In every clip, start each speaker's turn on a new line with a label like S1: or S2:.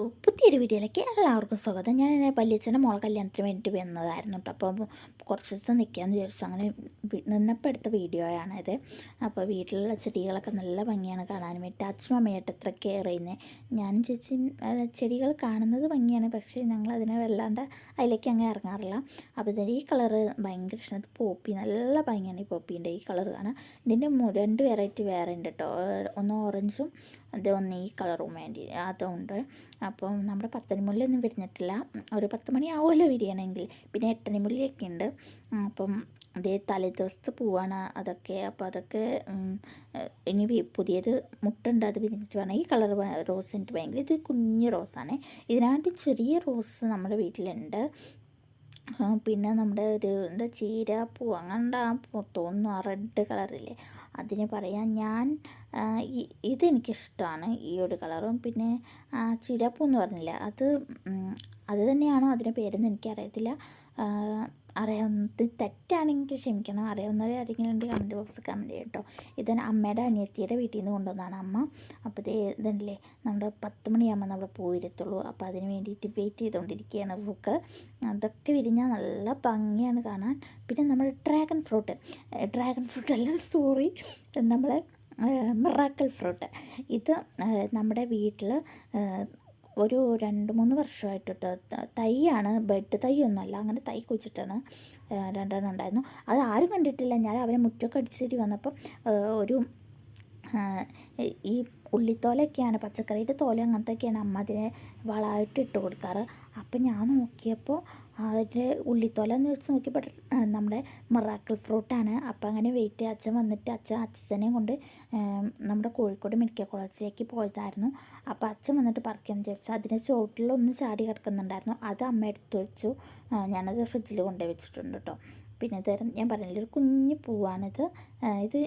S1: Hello പുതിയൊരു വീഡിയോയിലേക്ക് എല്ലാവർക്കും സ്വാഗതം. ഞാൻ എന്റെ വല്യച്ഛന്റെ മോളെ കല്യാണത്തിന് വേണ്ടിയിട്ട് വന്നതായിരുന്നു കേട്ടോ അപ്പോൾ കുറച്ച് ദിവസം നിൽക്കാമെന്ന് വിചാരിച്ചു. അങ്ങനെ നിന്നപ്പോൾ എടുത്ത വീഡിയോയാണ് ഇത്. അപ്പോൾ വീട്ടിലുള്ള ചെടികളൊക്കെ നല്ല ഭംഗിയാണ് കാണാൻ വേണ്ടി അച്ഛനും അമ്മയായിട്ട് എത്ര കെയർ ചെയ്യുന്നത് ഞാനും ചേച്ചി ചെടികൾ കാണുന്നത് ഭംഗിയാണ്. പക്ഷേ ഞങ്ങൾ അതിനെ വല്ലാണ്ട് അതിലേക്ക് അങ്ങ് ഇറങ്ങാറില്ല. അപ്പോൾ ഇതിന്റെ ഈ കളറ് ഭയങ്കര ഇഷ്ടമാണ് പോപ്പി നല്ല ഭംഗിയാണ് ഈ പോപ്പീന്റെ ഈ കളർ കാണാൻ. ഇതിന്റെ രണ്ട് വെറൈറ്റി വേറെ ഉണ്ട് കേട്ടോ ഒന്ന് ഓറഞ്ചും അത് ഒന്ന് ഈ കളറും വേണ്ടി അതുണ്ട്. അപ്പം നമ്മുടെ പത്തനിമുല്ലൊന്നും വിരിഞ്ഞിട്ടില്ല. ഒരു പത്ത് മണി ആവുമല്ലോ വിരിയണമെങ്കിൽ പിന്നെ എട്ടനിമുല്ലയൊക്കെ ഉണ്ട് അപ്പം അതേ തലേദിവസത്തെ പൂവാണ് അതൊക്കെ. അപ്പോൾ അതൊക്കെ ഇനി പുതിയത് മുട്ടുണ്ട്. അത് വിരിഞ്ഞിട്ട് വേണം. ഈ കളർ റോസ് എനിക്ക് ഭയങ്കര ഇത് കുഞ്ഞ് റോസാണ്. ഇതിനായിട്ട് ചെറിയ റോസ് നമ്മുടെ വീട്ടിലുണ്ട്. പിന്നെ നമ്മുടെ ഒരു എന്താ ചീരാപ്പൂ അങ്ങണ്ട തോന്നുന്നു ആ റെഡ് കളറില്ലേ അതിന് പറയാം ഞാൻ ആ, ഇതെനിക്കിഷ്ടമാണ് ഈ ഒരു കളറും പിന്നെ ആ, ചീരാപ്പൂ എന്ന് പറഞ്ഞില്ല അത് അത് തന്നെയാണോ അതിന്റെ പേരെന്ന് എനിക്കറിയത്തില്ല. ആ, അറിയാവുന്നത് തെറ്റാണെങ്കിൽ ക്ഷമിക്കണം. അറിയാവുന്നവരെ ആരെങ്കിലും ഉണ്ടെങ്കിൽ കമന്റ് ബോക്സ് കമന്റ് ചെയ്യട്ടോ ഇത് അമ്മയുടെ അനിയത്തിയുടെ വീട്ടിൽ നിന്ന് കൊണ്ടുവന്നതാണ് അമ്മ. അപ്പോൾ ഇത് ഇതല്ലേ നമ്മുടെ പത്ത് മണിയാകുമ്പോൾ നമ്മൾ പോയിരുത്തുള്ളൂ. അപ്പോൾ അതിന് വേണ്ടിയിട്ട് വെയിറ്റ് ചെയ്തുകൊണ്ടിരിക്കുകയാണ് പൂക്കൾ അതൊക്കെ വിരിഞ്ഞാൽ നല്ല ഭംഗിയാണ് കാണാൻ. പിന്നെ നമ്മൾ ഡ്രാഗൺ ഫ്രൂട്ട് ഡ്രാഗൺ ഫ്രൂട്ട് അല്ല സോറി നമ്മൾ മിറാക്കൽ ഫ്രൂട്ട് ഇത് നമ്മുടെ വീട്ടിൽ ഒരു രണ്ട് മൂന്ന് വർഷമായിട്ട് കേട്ടോ തൈയാണ് ബെഡ് തൈ ഒന്നുമല്ല അങ്ങനെ തൈ കുഴിച്ചിട്ടാണ് രണ്ടെണ്ണം ഉണ്ടായിരുന്നു. അത് ആരും കണ്ടിട്ടില്ല. ഞാൻ അവരെ മുറ്റൊക്കെ അടിച്ചിട്ട് വന്നപ്പം ഒരു ഈ ഉള്ളിത്തോലൊക്കെയാണ് പച്ചക്കറിയുടെ തോല അങ്ങനത്തെയൊക്കെയാണ് അമ്മ അതിനെ വളമായിട്ട് ഇട്ട് കൊടുക്കാറ്. അപ്പം ഞാൻ നോക്കിയപ്പോൾ അതിന്റെ ഉള്ളിത്തോല എന്ന് വെച്ച് നോക്കിയപ്പോൾ നമ്മുടെ മിറാക്കിൾ ഫ്രൂട്ടാണ്. അപ്പം അങ്ങനെ വെയിറ്റ് അച്ഛൻ വന്നിട്ട് അച്ഛൻ അച്ഛനെയും കൊണ്ട് നമ്മുടെ കോഴിക്കോട് മെഡിക്കൽ കോളേജിലേക്ക് പോയതായിരുന്നു. അപ്പം അച്ഛൻ വന്നിട്ട് പറിക്കാമെന്ന് വിചാരിച്ചു. അതിന് ചോട്ടിലൊന്ന് ചാടി കിടക്കുന്നുണ്ടായിരുന്നു. അത് അമ്മ എടുത്തു വെച്ചു. ഞാനത് ഫ്രിഡ്ജിൽ കൊണ്ടുപോയി വെച്ചിട്ടുണ്ട് കേട്ടോ പിന്നെ ഇതുവരെ ഞാൻ പറഞ്ഞില്ല ഒരു കുഞ്ഞു പൂവാണിത്. ഇത്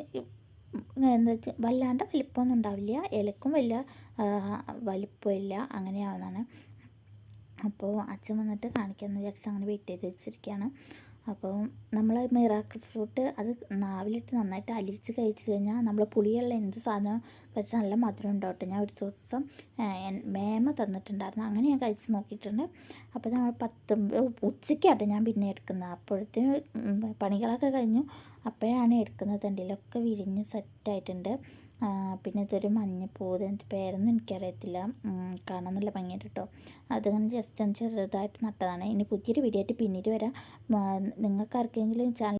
S1: എന്താ വെച്ചാൽ വല്ലാണ്ട് വലിപ്പമൊന്നും ഉണ്ടാവില്ല. ഇലക്കും വലിയ വലിപ്പമില്ല അങ്ങനെയാവുന്നതാണ്. അപ്പോൾ അച്ഛൻ വന്നിട്ട് കാണിക്കാമെന്ന് വിചാരിച്ച് അങ്ങനെ വെയിറ്റ് ചെയ്ത് വെച്ചിരിക്കുകയാണ് അപ്പോൾ നമ്മൾ മിറാക്കിൾ ഫ്രൂട്ട് അത് നാവിലിട്ട് നന്നായിട്ട് അലിച്ച് കഴിച്ച് കഴിഞ്ഞാൽ നമ്മൾ പുളിയുള്ള എന്ത് സാധനം കഴിച്ചാൽ നല്ല മധുരം ഉണ്ടാവട്ടെ ഞാൻ ഒരു ദിവസം മേമ തന്നിട്ടുണ്ടായിരുന്നു. അങ്ങനെ ഞാൻ കഴിച്ച് നോക്കിയിട്ടുണ്ട്. അപ്പോൾ നമ്മൾ പത്ത് ഉച്ചയ്ക്കാട്ടോ ഞാൻ പിന്നെ എടുക്കുന്നത്. അപ്പോഴത്തേന് ഉം, പണികളൊക്കെ കഴിഞ്ഞു. അപ്പോഴാണ് എടുക്കുന്നത്. എന്തെങ്കിലുമൊക്കെ വിരിഞ്ഞ് സെറ്റായിട്ടുണ്ട് പിന്നെ ഇതൊരു മഞ്ഞപ്പൂ ഇതിന്റെ പേരൊന്നും എനിക്കറിയത്തില്ല. കാണാൻ നല്ല ഭംഗിയായിട്ട് കേട്ടോ അതിങ്ങനെ ജസ്റ്റ് ഒന്ന് ചെറുതായിട്ട് നട്ടതാണ്. ഇനി പുതിയൊരു വീഡിയോ ആയിട്ട് പിന്നീട് വരാം. നിങ്ങൾക്ക് ആർക്കെങ്കിലും ചാനൽ